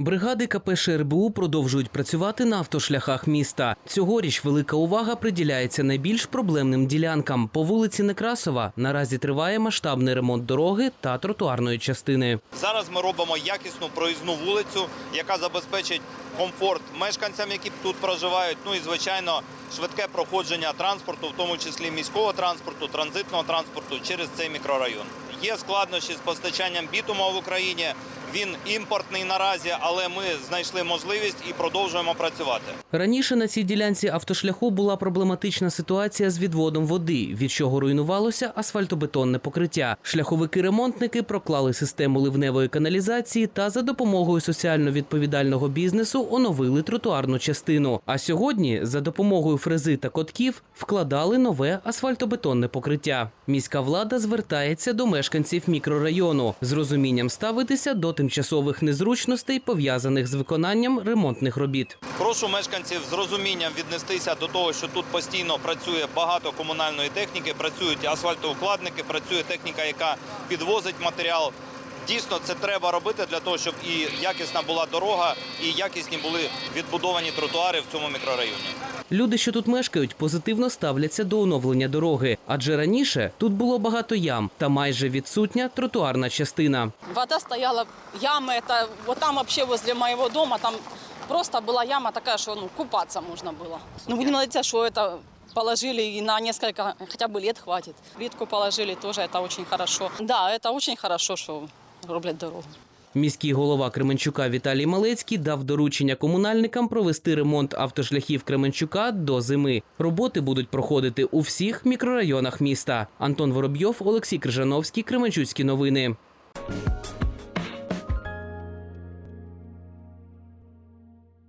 Бригади КП ШРБУ продовжують працювати на автошляхах міста. Цьогоріч велика увага приділяється найбільш проблемним ділянкам. По вулиці Некрасова наразі триває масштабний ремонт дороги та тротуарної частини. Зараз ми робимо якісну проїзну вулицю, яка забезпечить комфорт мешканцям, які тут проживають. Ну і звичайно, швидке проходження транспорту, в тому числі міського транспорту, транзитного транспорту через цей мікрорайон. Є складнощі з постачанням бітуму в Україні. Він імпортний наразі, але ми знайшли можливість і продовжуємо працювати. Раніше на цій ділянці автошляху була проблематична ситуація з відводом води, від чого руйнувалося асфальтобетонне покриття. Шляховики-ремонтники проклали систему ливневої каналізації та за допомогою соціально відповідального бізнесу оновили тротуарну частину. А сьогодні за допомогою фрези та котків вкладали нове асфальтобетонне покриття. Міська влада звертається до мешканців мікрорайону з розумінням ставитися до тимчасових незручностей, пов'язаних з виконанням ремонтних робіт. Прошу мешканців з розумінням віднестися до того, що тут постійно працює багато комунальної техніки, працюють асфальтоукладники, працює техніка, яка підвозить матеріал Дійсно, це треба робити для того, щоб і якісна була дорога, і якісні були відбудовані тротуари в цьому мікрорайоні. Люди, що тут мешкають, позитивно ставляться до оновлення дороги, адже раніше тут було багато ям та майже відсутня тротуарна частина. Вода стояла, ямы, это вот там вообще возле моего дома, там просто была яма такая, что ну, купаться можно было. Ну, будем надеяться, что это положили и на несколько, хотя бы лет хватит. Плитку положили тоже, это очень хорошо. Да, это очень хорошо, что роблять дорогу. Міський голова Кременчука Віталій Малецький дав доручення комунальникам провести ремонт автошляхів Кременчука до зими. Роботи будуть проходити у всіх мікрорайонах міста. Антон Воробйов, Олексій Крижановський, Кременчуцькі новини.